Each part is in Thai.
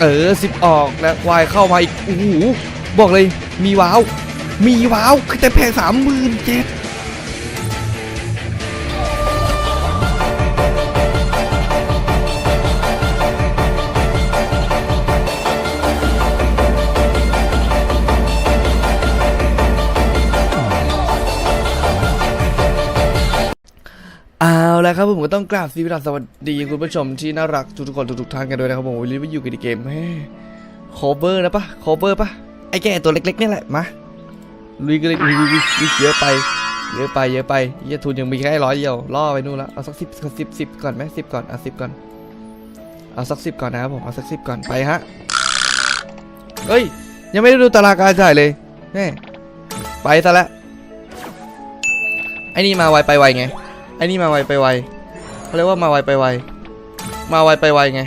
เออสิบออกแล้ววายเข้ามาอีกโอ้โหบอกเลยมีว้าว มีว้าวคือแต่แพงสามหมื่นเจ็ด ละครับผมก็ต้องกราบสวัสดีคุณผู้ชมที่น่ารักทุกๆคนทุกๆท่านกันด้วยนะครับผมวันนี้มาอยู่กันในเกมแม่โคเวอร์นะปะโคเวอร์ปะไอ้แก่ตัวเล็กๆนี่แหละมาลุยกันเลยอุ้ยอุ้ยอุ้ยอุ้ยเยอะไปเยอะไปเยอะไปเหี้ยทุนยังมีแค่ร้อยเดียวล่อไปนู่นละเอาสักสิบสิบสิบก่อนไหมสิบก่อนเอาสิบก่อนเอาสักสิบก่อนนะครับผมเอาสักสิบก่อนไปฮะเฮ้ยยังไม่ได้ดูตารางการจ่ายเลยแน่ไปซะแล้วไอ้นี่มาไวไปไวไง ไอ้นี่มาไวไปไวเขาเรียกว่ามาไวไปไว มาไวไปไวไง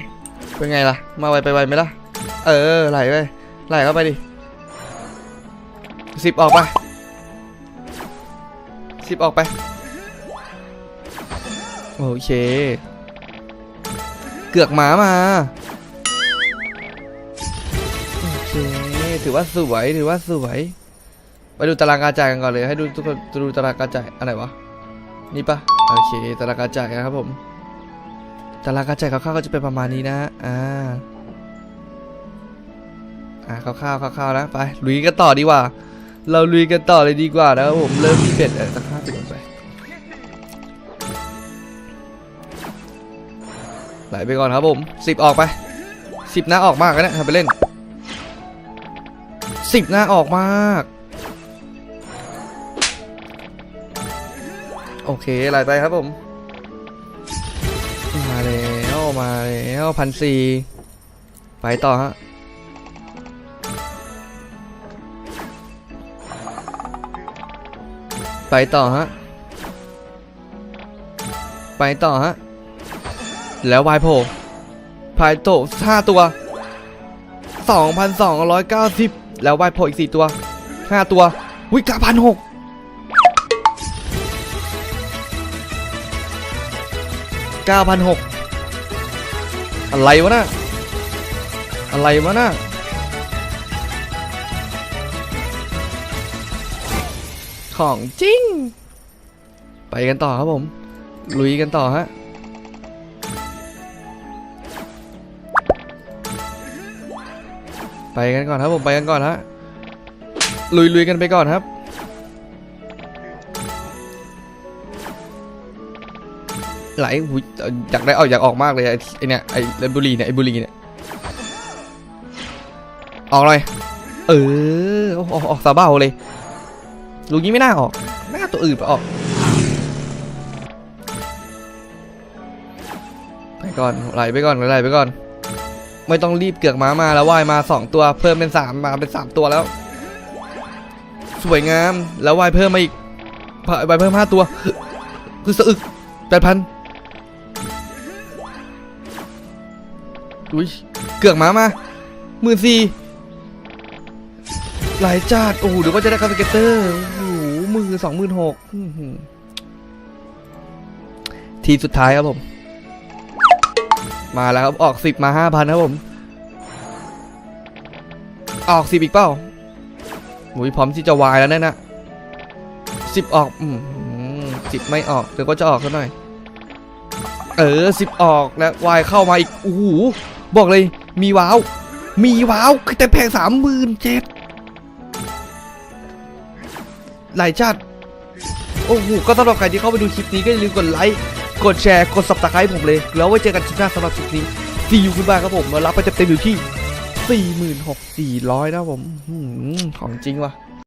เป็นไงล่ะ มาไวไปไวไหมล่ะ เออไหลไปไหลเข้าไปดิสิบออกไปสิบออกไป โอเค เกือกหมามาโอเคถือว่าสวยถือว่าสวยไปดูตารางการจ่ายกันก่อนเลย ให้ดูทุกคนดูตารางการจ่ายอะไรวะ นี่ปะโอเคตารางการจ่ายนะครับผมตารางการจ่ายคร่าวๆก็จะเป็นประมาณนี้นะอ่าอ่าคร่าวๆคร่าวๆนะไปลุยกันต่อดีกว่า เราลุยกันต่อเลยดีกว่านะครับผมเริ่มที่เป็ดเออสักห้าสิบลงไปไหลไปก่อนครับผมสิบออกไปสิบหน้าออกมากนะทำไปเล่นสิบหน้าออกมาก โอเคไหลไปครับผม มาแล้วมาแล้วพันสี่ไปต่อฮะไปต่อฮะ ไปต่อฮะ แล้ววายโผล่พายโตห้าตัว2,290แล้ววายโผล่อีก4ตัว5ตัว วิกาพันหก เก้าพันหกอะไรวะนะอะไรวะนะของจริง ไปกันต่อครับผม ลุยกันต่อฮะไปกันก่อนครับผมไปกันก่อนฮะลุยลุยกันไปก่อนครับ ไหลหุยอยากได้ออกอยากออกมากเลยไอเนี่ยไอเบุรีเนี่ยไอบุรีเนี่ยออกเลยเออออกออกออกซาเบ้าเลยลูกนี้ไม่น่าออกไม่น่าตัวอื่นไปออกไปก่อนไหลไปก่อนไหลไปก่อน ไม่ต้องรีบเกือกม้ามาแล้วว่ายมาสองตัวเพิ่มเป็นสามมาเป็นสามตัวแล้ว สวยงามแล้วว่ายเพิ่มมาอีกว่ายเพิ่มห้าตัว คือสะอึกแปดพัน อุ้ยเกือกม้ามาหมื่นสี่หลายจัดโอ้โหเดี๋ยวก็จะได้คาสเกตเตอร์โอ้โหมือสองหมื่นหกทีสุดท้ายครับผม มาแล้วครับ ออกสิบมาห้าพันครับผม ออกสิบอีกเปล่าหุยพร้อมที่จะวายแล้วแน่นะสิบออกอืสิบไม่ออกเดี๋ยวก็จะออกซะหน่อย เออสิบออกแล้ววายเข้ามาอีกโอ้โห บอกเลยมีว้าว มีว้าวคือแต่แพงสามหมื่นเจ็ดหลายจัดโอ้โหก็สำหรับใครที่เข้าไปดูคลิปนี้ก็อย่าลืมกดไลค์กดแชร์กด subscribe ผมเลย แล้วไว้เจอกันคลิปหน้าสำหรับคลิปนี้ซีอยู่คุณบ้านครับผมมารับไปเต็มๆอยู่ที่ 46,400 นะครับผมอื้อหือของจริงว่ะ